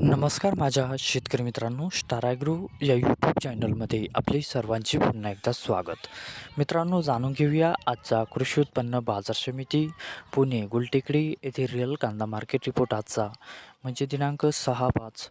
नमस्कार माझ्या शेतकरी मित्रांनो स्टार या यूट्यूब चॅनलमध्ये आपले सर्वांचे पुन्हा एकदा स्वागत. मित्रांनो जाणून घेऊया आजचा कृषी उत्पन्न बाजार समिती पुणे गुलटेकडी येथे रिअल कांदा मार्केट रिपोर्ट आजचा. म्हणजे दिनांक सहा पाच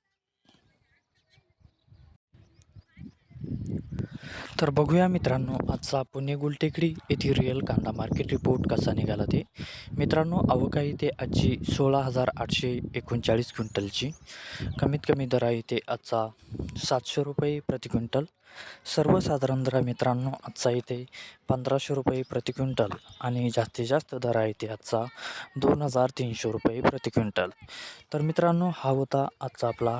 तर बघूया मित्रांनो आजचा पुणे गुलटेकडी येथील रिअल कांदा मार्केट रिपोर्ट कसा निघाला ते. मित्रांनो आवक आहे ते आजची सोळा हजार आठशे एकोणचाळीस क्विंटलची. कमीत कमी दर आहे ते आजचा सातशे रुपये प्रति क्विंटल. सर्वसाधारण दर मित्रांनो आजचा इथे पंधराशे रुपये प्रति क्विंटल आणि जास्तीत जास्त दर आहे ते आजचा दोन हजार तीनशे रुपये प्रति क्विंटल. तर मित्रांनो हा होता आजचा आपला